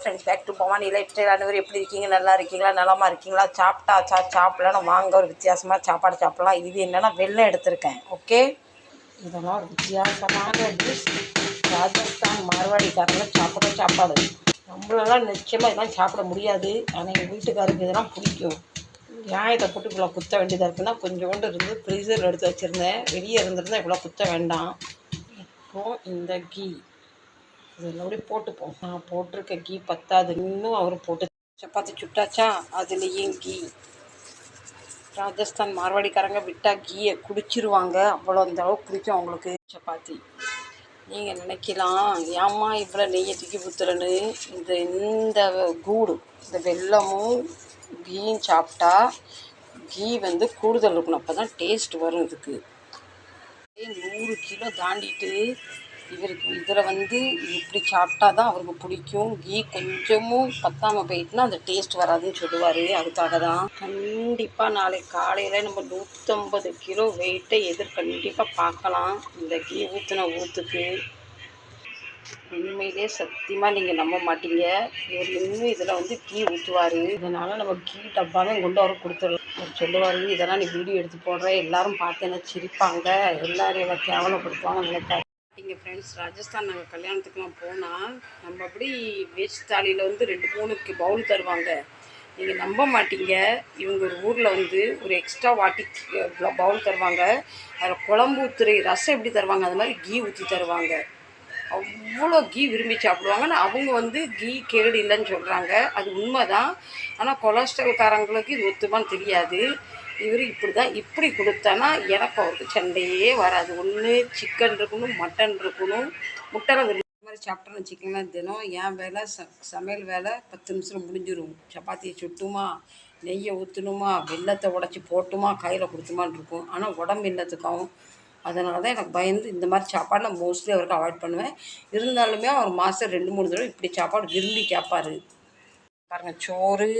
Friends back to Bhavani life style அனைவரும் எப்படி இருக்கீங்க? நல்லா இருக்கீங்களா? நலமா இருக்கீங்களா? சாப்பிட்டாச்சா சாப்பிடலாம் வாங்க ஒரு வித்தியாசமாக சாப்பாடு சாப்பிடலாம். இது என்னென்னா வெள்ளம் எடுத்திருக்கேன். ஓகே இதெல்லாம் ஒரு வித்தியாசமான டிஷ் ராஜஸ்தான் மார்வாடிக்காரங்க சாப்பிட்ற சாப்பாடு. நம்மளெல்லாம் நிச்சயமாக இதெல்லாம் சாப்பிட முடியாது. ஆனால் எங்கள் வீட்டுக்காருக்கு இதெல்லாம் பிடிக்கும். ஏன் இதை போட்டு இவ்வளோ குத்த வேண்டியதாக இருக்குன்னா கொஞ்சோண்டு இருந்து ஃப்ரீசரில் எடுத்து வச்சுருந்தேன். வெளியே இருந்திருந்தால் இவ்வளோ குத்த வேண்டாம். இப்போது இந்த கீ. இதில் அப்படியே போட்டுப்போம் நான் போட்டிருக்க கீ பத்தாது. இன்னும் அவர் போட்டு சப்பாத்தி சுட்டாச்சா? அதுலேயும் கீ? ராஜஸ்தான் மார்வாடிக்காரங்க விட்டால் கீயை குடிச்சிருவாங்க. அவ்வளோ அந்த அளவுக்கு பிடிக்கும் அவங்களுக்கு சப்பாத்தி. நீங்கள் நினைக்கலாம் ஏம்மா இவ்வளோ நெய்யை தூக்கி ஊற்றுறேன்னு இந்த இந்த கூடு இந்த வெல்லமும் கீயும் சாப்பிட்டா கீ வந்து கூடுதல் இருக்கணும். அப்போ தான் டேஸ்ட் வரும் இதுக்கு. நூறு கிலோ தாண்டிட்டு இவருக்கு இதில் வந்து இப்படி சாப்பிட்டா தான் அவருக்கு பிடிக்கும். கீ கொஞ்சமும் பத்தாமல் போயிட்டுனா அந்த டேஸ்ட் வராதுன்னு சொல்லுவார். அதுக்காக தான் கண்டிப்பாக நாளைக்கு காலையில் நம்ம நூற்றம்பது கிலோ வெயிட்டை எதிர் கண்டிப்பாக பார்க்கலாம். இந்த கீ ஊற்றின ஊற்றுக்கு உண்மையிலே சத்தியமாக நீங்கள் நம்ப மாட்டீங்க. இவர் இன்னும் இதில் வந்து கீ ஊற்றுவார் இதனால் நம்ம கீ டப்பாவே கொண்டு வர கொடுத்துடலாம். அவர் சொல்லுவார் இதெல்லாம் நீ வீடியோ எடுத்து போடுற. எல்லாரும் பார்த்து என்ன சிரிப்பாங்க. எல்லாரும் எல்லாம் கேவலப்படுத்துவாங்க நினைப்பாங்க எங்கள் ஃப்ரெண்ட்ஸ் ராஜஸ்தான் நாங்கள் கல்யாணத்துக்குலாம் போனால் நம்ம அப்படி வெஜ் தாலியில் வந்து ரெண்டு மூணுக்கு பவுல் தருவாங்க. நீங்கள் நம்ப மாட்டீங்க. இவங்க ஒரு ஊரில் வந்து ஒரு எக்ஸ்ட்ரா வாட்டி பவுல் தருவாங்க. அதில் குழம்பு ஊத்துறை ரசம் எப்படி தருவாங்க? அது மாதிரி கீ ஊற்றி தருவாங்க. அவ்வளோ கீ விரும்பி சாப்பிடுவாங்க. ஆனால் அவங்க வந்து கீ கேடு இல்லைன்னு சொல்கிறாங்க அது உண்மை தான் ஆனால் கொலஸ்ட்ரால்காரங்களுக்கு இது ஒத்துமான்னு தெரியாது. இவர் இப்படி தான் இப்படி கொடுத்தானா எனக்கு அவருக்கு சண்டையே வராது. ஒன்று சிக்கன் இருக்கணும் மட்டன் இருக்கணும். முட்டை விரும்பி மாதிரி சாப்பிட்டோன்னு வச்சுக்கோங்களேன் தினம் என் வேலை ச சமையல் வேலை பத்து நிமிஷம் முடிஞ்சிடும் சப்பாத்தியை சுட்டுமா நெய்யை ஊற்றணுமா வெள்ளத்தை உடச்சி போட்டுமா கையில் கொடுத்துமான்னு இருக்கும் ஆனால் உடம்பு இல்லத்துக்கும் அதனால தான் எனக்கு பயந்து இந்த மாதிரி சாப்பாடு நான் மோஸ்ட்லி அவருக்கு அவாய்ட் பண்ணுவேன். இருந்தாலுமே அவர் மாதம் ரெண்டு மூணு தடவை இப்படி சாப்பாடு விரும்பி கேட்பார். பாருங்கள் சோறு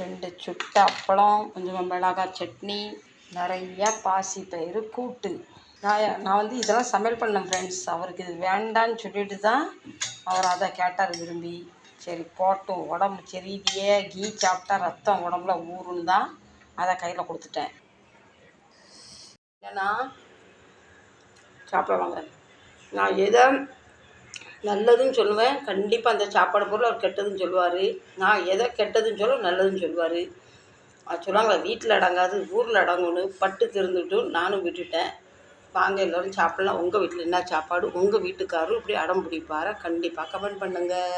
ரெண்டு சுட்ட அப்பளம் கொஞ்சம் மிளகாய் சட்னி நிறையா பாசி பயிறு கூட்டு. நான் நான் வந்து இதெல்லாம் சமையல் பண்ணேன் ஃப்ரெண்ட்ஸ் அவருக்கு இது வேண்டான்னு சொல்லிட்டு தான் அவர் அதை கேட்டார் விரும்பி. சரி போட்டும். உடம்பு சரியில்லையே. கீ சாப்பிட்டா ரத்தம் உடம்புல ஊறுன்னு தான் அதை கையில் கொடுத்துட்டேன். ஏன்னா சாப்பிடுவாங்க. நான் எதை நல்லதுன்னு சொல்லுவேன் கண்டிப்பாக அந்த சாப்பாடு பொருள் அவர் கெட்டதுன்னு சொல்லுவார். நான் எதை கெட்டதுன்னு சொல்ல நல்லதுன்னு சொல்லுவார். அது சொல்லுவாங்க வீட்டில் அடங்காது ஊரில் அடங்கும்னு பட்டு திருந்துட்டும் நானும் விட்டுட்டேன். வாங்க எல்லோரும் சாப்பிட்லாம். உங்கள் வீட்டில் என்ன சாப்பாடு? உங்கள் வீட்டுக்காரரும் இப்படி அடம் பிடிப்பாரா? கண்டிப்பாக கமெண்ட் பண்ணுங்கள்